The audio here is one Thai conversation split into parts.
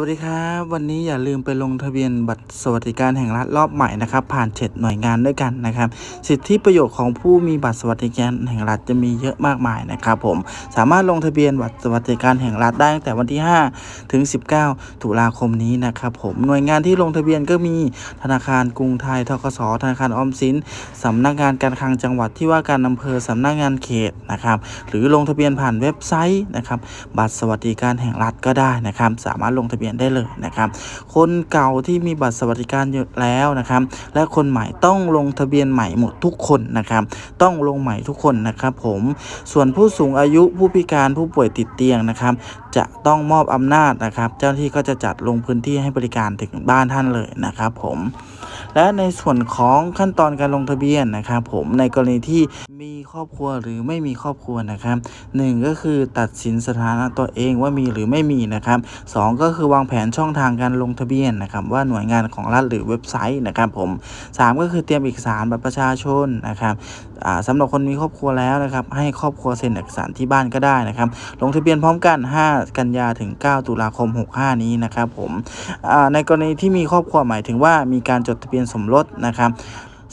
วัสดีครับ วันนี้อย่าลืมไปลงทะเบียนบัตรสวัสดิการแห่งรัฐรอบใหม่นะครับ ผ่านเจ็ดหน่วยงานด้วยกันนะครับ สิทธิประโยชน์ของผู้มีบัตรสวัสดิการแห่งรัฐจะมีเยอะมากมายนะครับผมสามารถลงทะเบียนบัตรสวัสดิการแห่งรัฐได้ตั้งแต่วันที่ 5 ถึง 19 ตุลาคมนี้นะครับผมหน่วยงานที่ลงทะเบียนก็มีธนาคารกรุงไทยทกสธนาคารออมสินสำนักงานการคลังจังหวัดที่ว่าการอำเภอสำนักงานเขตนะครับหรือลงทะเบียนผ่านเว็บไซต์นะครับบัตรสวัสดิการแห่งรัฐก็ได้นะครับ สามารถลงทะเบียนได้เลยนะครับ คนเก่าที่มีบัตรสวัสดิการอยู่แล้วนะครับ และคนใหม่ต้องลงทะเบียนใหม่หมดทุกคนนะครับ ต้องลงใหม่ทุกคนนะครับ ผมส่วนผู้สูงอายุผู้พิการผู้ป่วยติดเตียงนะครับ จะต้องมอบอำนาจนะครับ เจ้าหน้าที่ก็จะจัดลงพื้นที่ให้บริการถึงบ้านท่านเลยนะครับ ผม และในส่วนของขั้นตอนการลงทะเบียนนะครับผมในกรณีที่มีครอบครัวหรือไม่มีครอบครัวนะครับหนึ่งก็คือตัดสินสถานะตัวเองว่ามีหรือไม่มีนะครับสองก็คือวางแผนช่องทางการลงทะเบียนนะครับว่าหน่วยงานของรัฐหรือเว็บไซต์นะครับผมสามก็คือเตรียมเอกสารบัตรประชาชนนะครับอ่าสำหรับคนมีครอบครัวแล้วนะครับให้ครอบครัวเซ็นเอกสารที่บ้านก็ได้นะครับลงทะเบียนพร้อมกัน 5 กันยาถึง 9 ตุลาคม 65 นี้นะครับผมในกรณีที่มีครอบครัวหมายถึงว่ามีการจดทะเบียนสมรสนะครับ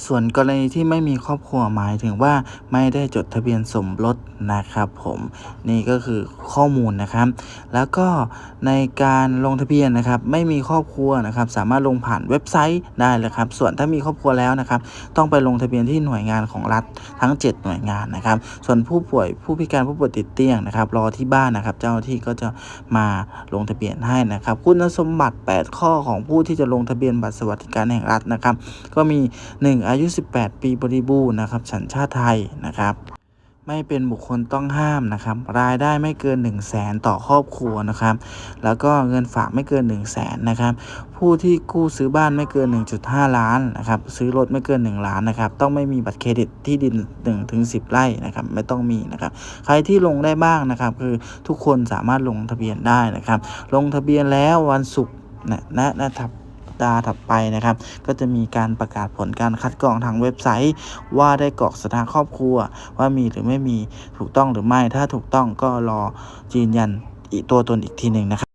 ส่วนกรณีที่ไม่มีครอบครัวหมายถึงว่าไม่ได้จดทะเบียนสมรสนะครับผมนี่ก็คือข้อมูลนะครับ แล้วก็ในการลงทะเบียนนะครับ ไม่มีครอบครัวนะครับ สามารถลงผ่านเว็บไซต์ได้เลยครับ ส่วนถ้ามีครอบครัวแล้วนะครับ ต้องไปลงทะเบียนที่หน่วยงานของรัฐทั้ง 7 หน่วยงานนะครับ ส่วนผู้ป่วยผู้พิการผู้ป่วยติดเตียงนะครับ รอที่บ้านนะครับ เจ้าที่ก็จะมาลงทะเบียนให้นะครับ คุณสมบัติ 8 ข้อของผู้ที่จะลงทะเบียนบัตรสวัสดิการแห่งรัฐนะครับ ก็มี 1อายุ 18 ปีบริบูรณ์นะครับ สัญชาติไทยนะครับ ไม่เป็นบุคคลต้องห้ามนะครับ รายได้ไม่เกิน 1 0 0 0 0แสนต่อครอบครัวนะครับ แล้วก็เงินฝากไม่เกิน 1 0 0 0 0แสนนะครับ ผู้ที่กู้ซื้อบ้านไม่เกิน 1.5 ล้านนะครับ ซื้อรถไม่เกิน 1 ล้านนะครับ ต้องไม่มีบัตรเครดิตที่ดิน1ถึง10 ไร่นะครับ ไม่ต้องมีนะครับ ใครที่ลงได้บ้างนะครับ คือทุกคนสามารถลงทะเบียนได้นะครับ ลงทะเบียนแล้ววันศุกร์นะนะนะครับ ดาถัดไปนะครับ ก็จะมีการประกาศผลการคัดกรองทางเว็บไซต์ ว่าได้กรอกสถานครอบครัว ว่ามีหรือไม่มีถูกต้องหรือไม่ ถ้าถูกต้องก็รอยืนยันอีตัวตนอีกทีหนึ่งนะครับ